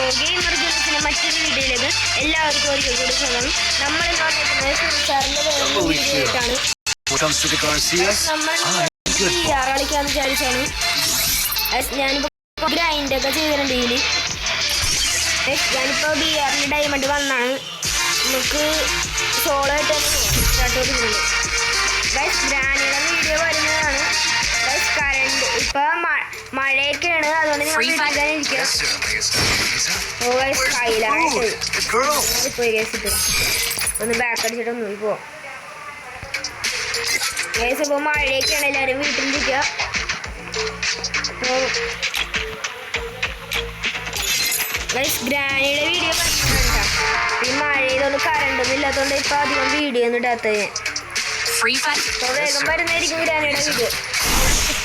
അപ്പോൾ ഗെയിമർ ജോസിന്റെ മറ്റൊരു വീഡിയോയിലേക്ക് എല്ലാവർക്കും ഒരിക്കൽ കൂടി സ്വന്തം നമ്മൾ. കളിക്കാന്ന് വിചാരിച്ചാണ്. Guys, ഞാനിപ്പോ ഗ്രൈൻഡ് ഒക്കെ ചെയ്തിട്ടുണ്ട് ഇതിൽ. Guys, ഞാനിപ്പോ ബി ആറിന് ഡയമണ്ട് വന്നാണ്. നമുക്ക് സോളോ ആയിട്ട് സ്റ്റാർട്ട് ഗ്രാനിയുടെ ഓ മഴയൊക്കെയാണ്. അതുകൊണ്ട് Good girl. പോയി ഗൈസ് ഇട്ട് ഒന്ന് ബാക്ക് അടിച്ചിട്ട് ഒന്ന് പോ ഗൈസ് ഇപ്പൊ മഴയൊക്കെയാണ്. എല്ലാരും വീട്ടിലിരിക്കുക ഗ്രാനിയുടെ വീഡിയോ പറഞ്ഞിട്ടാ ഈ മഴയിലൊന്ന് കറണ്ടൊന്നും ഇല്ലാത്തതുകൊണ്ട് ഇപ്പൊ അധികം വീഡിയോ ഒന്നും ഇടാത്തത് ഞാൻ. വേഗം വരുന്നതായിരിക്കും ഗ്രാനിയുടെ വീഡിയോ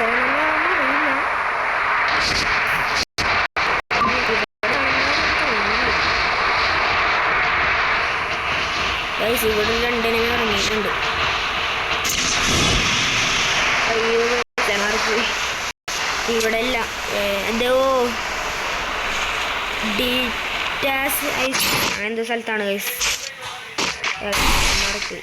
അറിയില്ല ഗൈസ് ഇവിടെ രണ്ടിനും ഇറങ്ങിയിട്ടുണ്ട് അയ്യോ മാറിപ്പോയി ഇവിടെ ഇല്ല. ഏ, എന്തോ ഡീറ്റാസ് ഐസ് അങ്ങനെന്തോ സ്ഥലത്താണ് ഗൈസ് മാറിപ്പോയി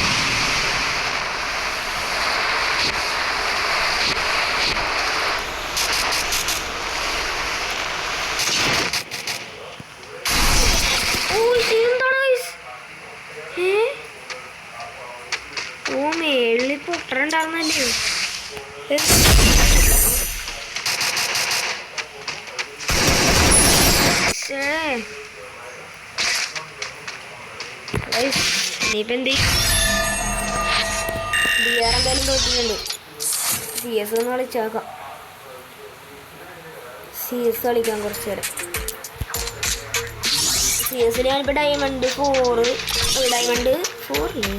പൊട്ടറുണ്ടായിരുന്നല്ലേ ഇനിയിപ്പോ എന്ത് ബി ആർ എന്തായാലും തോറ്റിട്ടുണ്ട് സി എസ് ഒന്ന് കളിച്ചാക്കാം സി എസ് കളിക്കാം കുറച്ച് നേരം സി എസിൽ ഞാനിപ്പോൾ ഡയമണ്ട് ഫോറ് ഡയമണ്ട് ഫോറില്ലേ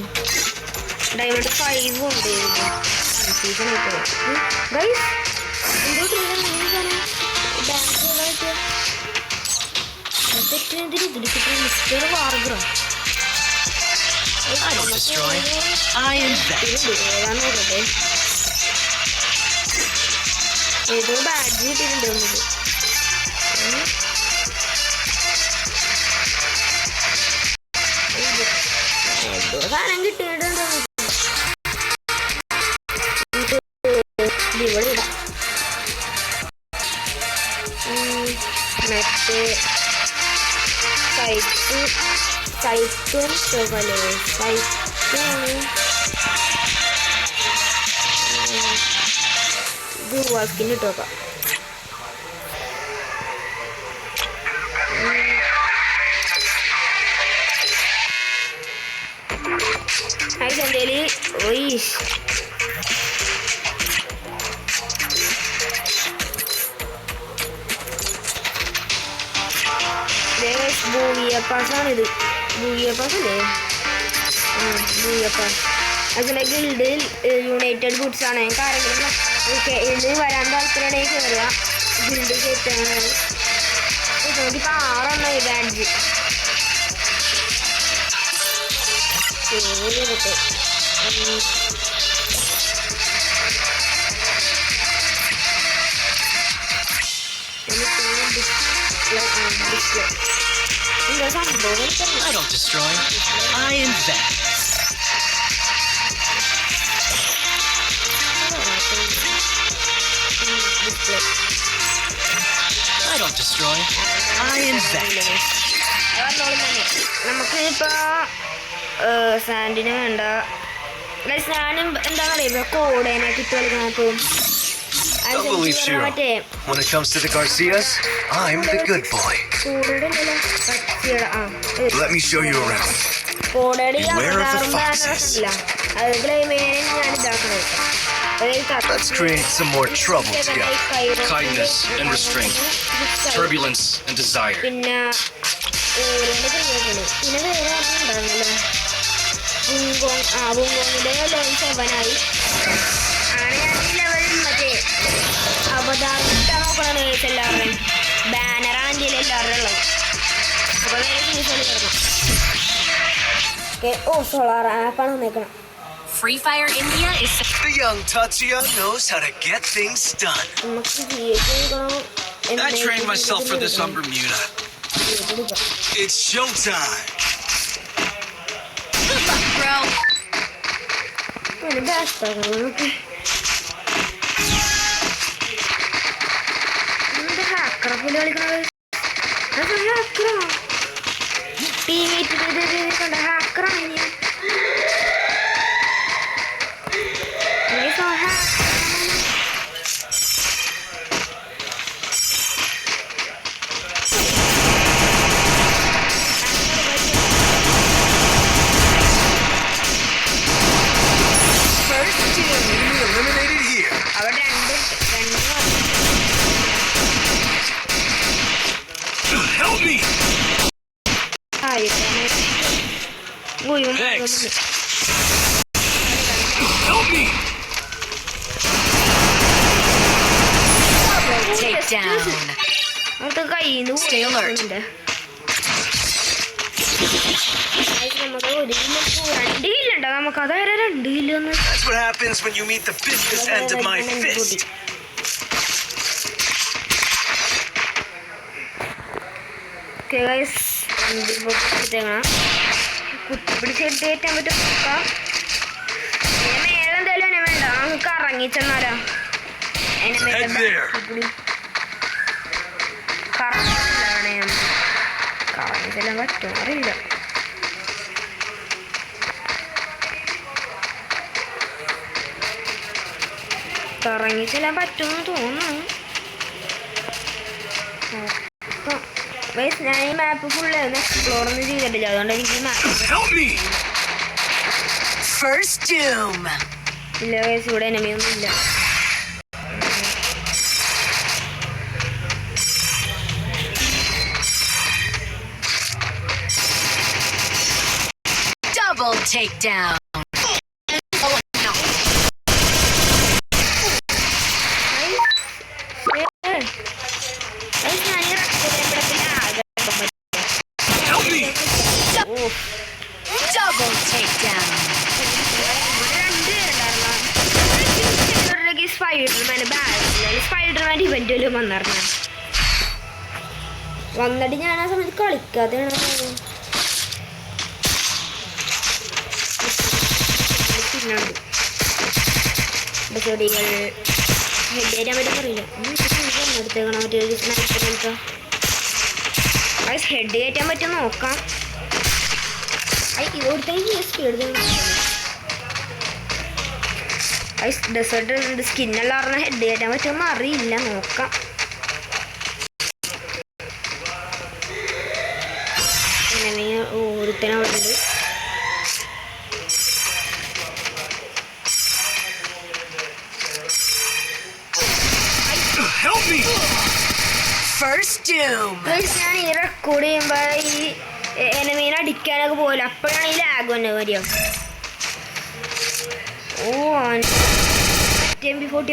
ഡയമണ്ട് ഫൈവ് ഉണ്ട്. ആയിട്ട് ഗൈസ് മിസ്റ്റർ വാർഗ്രോ ഏതോ ബാഡ്ജ് കിട്ടിയിട്ടുണ്ട് സൈറ്റും സുഖല്ലേ സൈറ്റാണ് ഇത് വർക്കിന് ഇട്ട് യുണൈറ്റഡ് ഗുഡ്സ് ആണ് ഞങ്ങൾക്ക് ആരെങ്കിലും ഓക്കെ ഇത് വരാൻ താല്പര്യമുണ്ടെങ്കിൽ കയറുക ഗിൽഡ് കയറ്റാണ് നോക്കിപ്പോ ആറെണ്ണം സംഭവം എനിക്കറിയില്ല. I don't destroy. I invent. I don't destroy. I invent. പറഞ്ഞോളും തന്നെ നമുക്ക് ഇപ്പൊ സാൻഡിന് വേണ്ട Guys, ഞാനും എന്താന്ന് അറിയുമ്പോ കോടേനെ കിട്ടി കളിക്കണപ്പോ Don't believe Shiro. മറ്റേ When it comes to the Garcias, I'm the good boy. കോടയുടെ ഉണ്ടല്ലോ പച്ചയുടെ ആ Let me show you around. കോടയുടെ ഈ Beware of the അവതാറും foxes. Let's create some more trouble together. Kindness and restraint. turbulence and desire. Oh solar ആപ്പാണ് വന്നേക്കണം Free Fire India is The young Tatsuya knows how to get things done. നമുക്ക് G H എടുക്കണം I trained myself for this on Bermuda. It's showtime. bro. പിന്നെ ബാഷ്ടാക്കണം നമുക്ക് എന്താ ഹാക്കറെ പോലെ കളിക്കണത് അത് ഹാക്കറാണോ T V കണ്ട ഹാക്കറാണ് ഞാൻ ഓക്കെ ഗൈസ് എടുത്തേക്കണം കുത്തിപ്പിടിച്ച് എടുത്തേറ്റാൻ പറ്റും മേലെ എന്തായാലും എന്നെ വേണ്ട നമുക്ക് കറങ്ങി ചെന്നാലോ എന്നെ മേലെ Head there. കുത്തിപ്പിടി. കറങ്ങിലാണ് ഞാൻ കറങ്ങി ചെല്ലാൻ പറ്റുമോ അറിയില്ല കറങ്ങി ചെല്ലാൻ പറ്റുമെന്ന് തോന്നുന്നു. ഞാൻ ഈ മാപ്പ് ഫുള്ള് ഒന്ന് എക്സ്പ്ലോർ ഒന്നും ചെയ്തിട്ടില്ല. അതുകൊണ്ട് എനിക്ക് ഈ മാപ്പ് ഇല്ല ഗൈസ് ഇവിടെ ഒന്നും ഇല്ല. Double takedown. വന്നിട്ട് ഞാൻ ആ സമയത്ത് ചെടികൾ ഹെഡ് ഹെഡ് കയറ്റാൻ പറ്റും നോക്കാം. ഡെസേർട്ട് സ്കിന്നെല്ലാം പറഞ്ഞ ഹെഡ് കയറ്റാൻ പറ്റുമെന്ന് അറിയില്ല. നോക്കാം. ഒരുത്തനെ അവിടെ ഉണ്ട് First Doom. Guys, ഞാൻ ഈ റെക്കോർഡ് ചെയ്യുമ്പോ ഈ എനമീനെ അടിക്കാനൊക്കെ പോലും അപ്പോഴാണ് ഈ ലാഗ് വന്നെ കാര്യം ഓ M B forty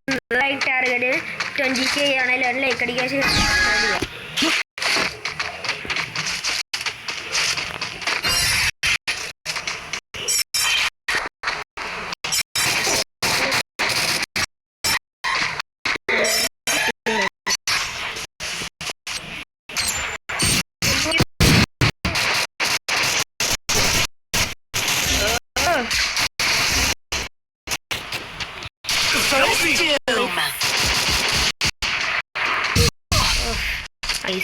twenty K ആണ് എല്ലാവരും ലൈക്ക് അടിക്കാൻ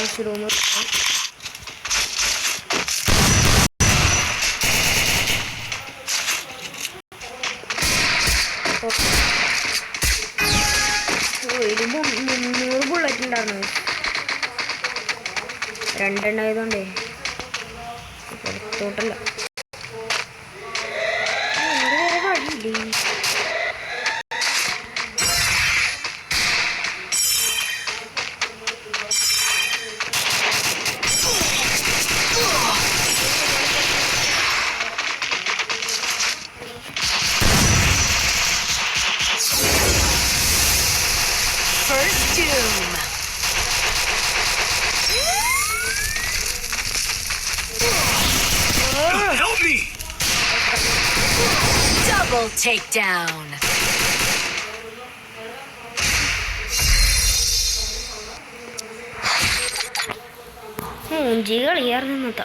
എടുക്കുക şöyle ഇപ്പൊ ഒരു മുന്നൂറ് ബുള്ളറ്റ് ഉണ്ടായിരുന്നു. രണ്ടെണ്ണായതുകൊണ്ടേ പുറത്തോട്ടല്ല. വഴിയില്ലേ takedown. മൂഞ്ചി കളിയായിരുന്നു ഇന്നത്തെ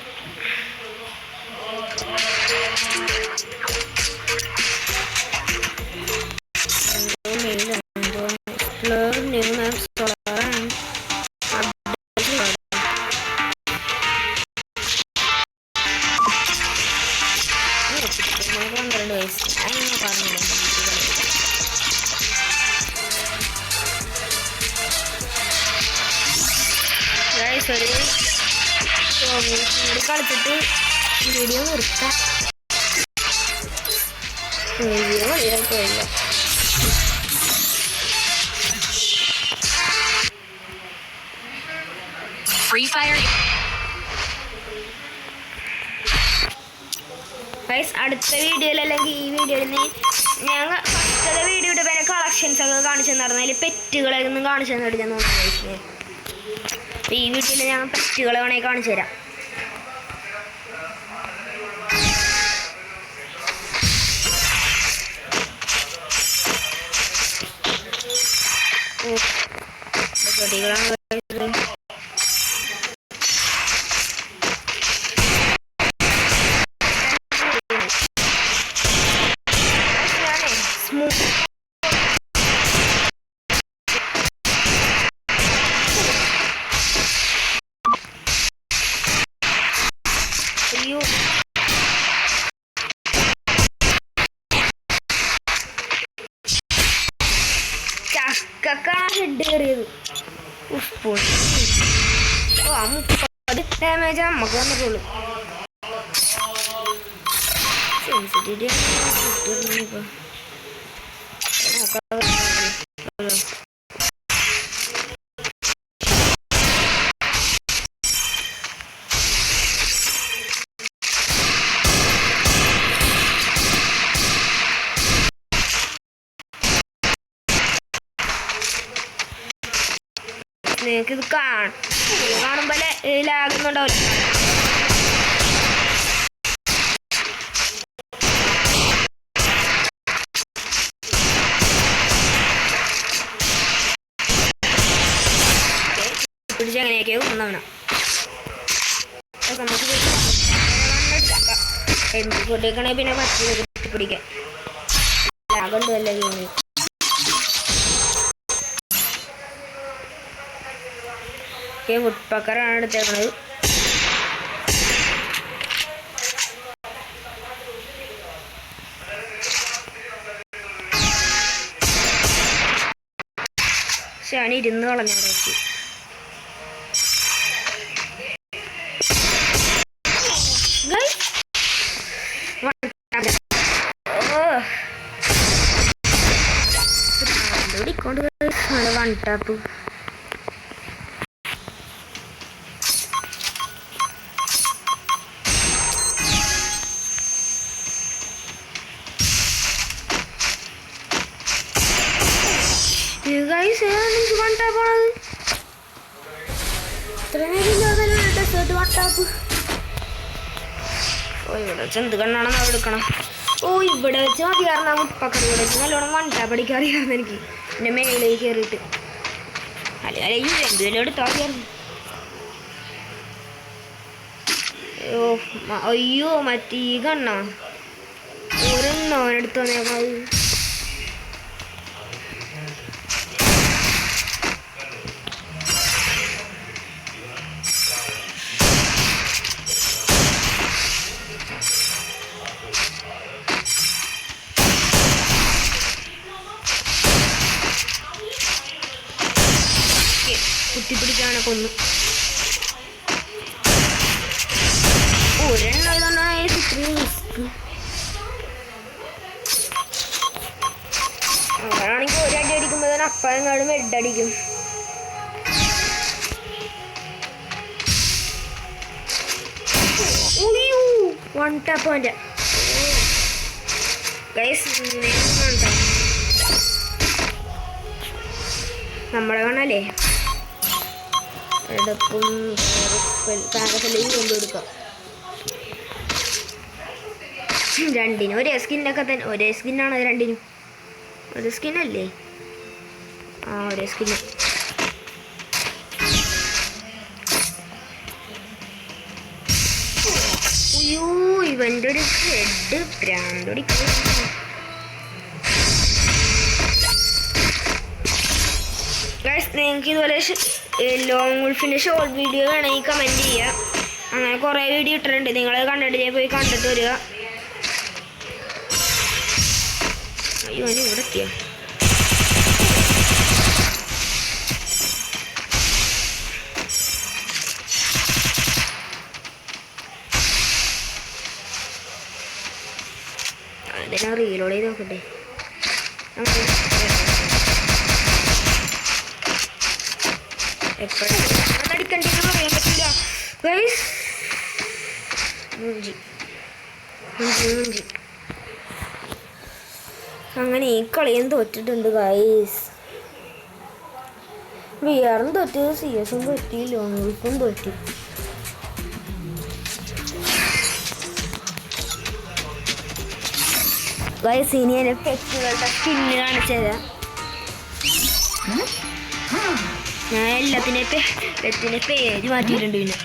പന്ത്രണ്ട് ഗൈസ് അടുത്ത വീഡിയോയിൽ അല്ലെങ്കിൽ ഈ വീഡിയോയിൽ ഞാൻ ഫസ്റ്റത്തെ വീഡിയോ പേരെ കളക്ഷൻസ് ഒക്കെ കാണിച്ചു തന്നിരുന്നു അതിൽ പെറ്റുകളെ ഒന്നും കാണിച്ചു തന്നിട്ട് ഞാൻ തോന്നുന്നു ഗൈസ് അപ്പോൾ ഈ വീഡിയോയിൽ ഞാൻ പെറ്റുകളെ വേണമെങ്കിൽ കാണിച്ചു തരാം. ചെടികളാണ് ചക്കക്കാണ് ഹെഡ് കയറിയത്. ഓ ആ മുപ്പത് ഡാമേജ് നമുക്ക് വന്നിട്ടുള്ളൂ സെൻസിറ്റിവിറ്റി ഇപ്പൊ നിങ്ങൾക്ക് ഇത് കാണുമ്പോൾ ലാഗൊന്നുണ്ടാവില്ല പിടിച്ച് എങ്ങനെയൊക്കെയോ കൊന്നവന നമുക്ക് പിന്നെ പറ്റി പിടിക്കാൻ. ലാഗുണ്ടല്ലേ ഗെയിമിൽ ഓക്കെ വുഡ് പക്കറാണ് എടുത്തേക്കണത് ശനി ഇരുന്ന് കളഞ്ഞവിടെ വെച്ച് വൺ ടാപ്പ്. ഇത്ര നേരം ഡെസേർട്ട് വൺ ടാപ്പ് ഓ ഇവിടെ വെച്ച് എന്ത് കണ്ണാണെന്ന് അവിടെ എടുക്കണം ഓ ഇവിടെ വെച്ച് മതി കാരണം പക്കത്ത് ഇവിടെ വെച്ച് നല്ലോണം വണ്ടാ അറിയാമെന്ന് എനിക്ക് എന്റെ മേളിലേക്ക് കയറിയിട്ട് അല്ല ഈ എന്തെങ്കിലും എടുത്താൽ മതിയായിരുന്നു അയ്യോ അയ്യോ മറ്റേ ഈ കണ്ണാ. ഓരോന്നും എടുത്തു വന്നേക്കണത് കൊന്നു. ഒരെണ്ണം ഒരു ഇത്രയും റിസ്ക് അവരാണെങ്കിൽ ഒരടി തന്നെ അപ്പഴങ്ങാടും എഡടിക്കും വൺ ടാപ്പ് അവന്റെ നമ്മളെ കാണാല്ലേ? എടുക്കും പാരസെല്ലിങ് കൊണ്ടുകൊടുക്കാം രണ്ടിനും. ഒരേ സ്കിന്നൊക്കെ തന്നെ ഒരേ സ്കിന്നാണ് രണ്ടിനും? ഒരു സ്കിന്നല്ലേ ആ ഒരേ സ്കിന്ന് അയ്യോ ഇവന്റെ ഒരു ഹെഡ് പ്രാന്തോടി ഗൈസ് നിങ്ങൾക്ക് ഇതുപോലെ ലോങ് ഉൾഫിന്റെ ഷോർട്ട് വീഡിയോ വേണമെങ്കിൽ കമന്റ് ചെയ്യുക അങ്ങനെ കുറേ വീഡിയോ ഇട്ടിട്ടുണ്ട്. നിങ്ങൾ കണ്ടിട്ട് പോയി കണ്ടിട്ട് വരിക. അയ്യോ ഇനി ഇവിടെ എത്തിയ? അതിനാ റീലോഡ് ചെയ്ത് നോക്കട്ടെ. കളിയും തോറ്റിട്ടുണ്ട് ഗൈസ് വി ആറും തോറ്റ് സി എസും തോറ്റി ലോങ്ങും തോറ്റി ഗൈസ് ഇനി എന്നെ പെറ്റുകളുടെ സ്കിന്ന് കാണിച്ചത് ഞാൻ എല്ലാത്തിനെ പെറ്റിനെ പേര് മാറ്റിയിട്ടുണ്ട് പിന്നെ.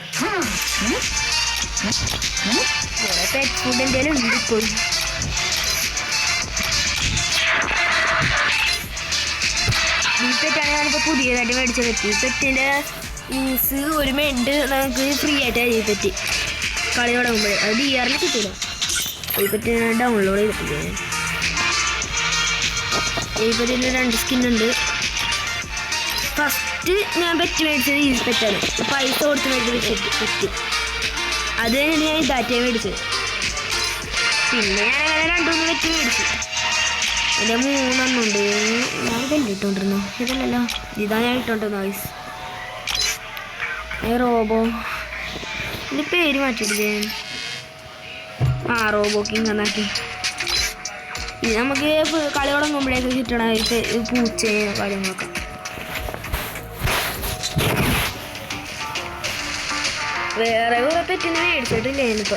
പെറ്റ് ഫുഡ് എന്തെങ്കിലും ഉണ്ട് ഇപ്പോൾ പെറ്റാണ് ഞാനിപ്പോൾ പുതിയതായിട്ട് മേടിച്ച പെറ്റ് പെറ്റിന്റെ ഈസ് ഒരു മെഡ് നമുക്ക് ഫ്രീ ആയിട്ട് ഈ പെറ്റ് കളി തുടങ്ങുമ്പോൾ അത് ഡി ആറിൽ കിട്ടില്ല ഈ ഞാൻ ഡൗൺലോഡ് ചെയ്തിട്ടില്ല? ഞാൻ ഈ രണ്ട് സ്കിൻ ഉണ്ട്. ഫസ്റ്റ് ഞാൻ പെറ്റ് മേടിച്ചത് ഈ പെറ്റാണ് പൈസ കൊടുത്ത് മേടിച്ചത് പെറ്റ് പെറ്റ് അത് കഴിഞ്ഞിട്ട് ഞാൻ ഡാറ്റ മേടിച്ചത്. പിന്നെ ഞാൻ അങ്ങനെ രണ്ടു മൂന്ന് പെറ്റ് മേടിച്ചു. ഇതിന്റെ മൂന്നെണ്ണം ഉണ്ട് ഞാൻ ഇതല്ലേ ഇട്ടോണ്ടിരുന്നു? ഇതല്ലല്ലോ. ഇതാ ഞാൻ ഇട്ടോണ്ടിരുന്നു ഐസ് ഏ റോബോ. ഇതിന്റെ പേര് മാറ്റിയിട്ടില്ലേ? ആ റോബോ കിങ് എന്നാക്കി ഇത് നമുക്ക് കളി തുടങ്ങുമ്പോഴേക്ക് കിട്ടണ പൂച്ച കാര്യങ്ങളൊക്കെ. വേറെ കുറെ പെറ്റിനെ മേടിച്ചിട്ടില്ലേ ഞാനിപ്പോ?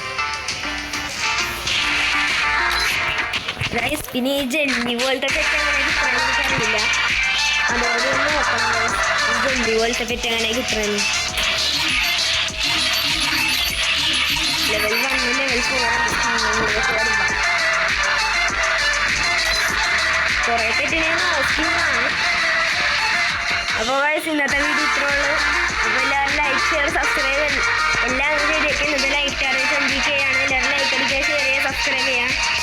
Guys, ഇനി ഈ ജെന്നി പോലത്തെ പെറ്റ് അങ്ങനെ കിട്ടണമെന്നറിയില്ല അതുകൊണ്ട് ഒന്ന് നോക്കണം ഈ ജെല്ലി പോലത്തെ പെറ്റ് അങ്ങനെ കിട്ടുന്നത് ലെവൽ വണ്ണ് ലെവൽ ഫോർ കുറേ പെറ്റിനെ നോക്കിയതാണ് അപ്പോൾ guys, ഇന്നത്തെ വീഡിയോ ഇത്രേ ഉള്ളൂ. അപ്പോൾ എല്ലാവരും ലൈക്ക് ഷെയർ സബ്സ്ക്രൈബ് എല്ലാം ശരിയൊക്കെ ഇന്നത്തെ ലൈക്ക് അറിയിച്ച് എന്തൊക്കെയാണ് എല്ലാവരും ലൈക്ക് അടിക്കുക ഷെയർ ചെയ്യുക സബ്സ്ക്രൈബ് ചെയ്യുക.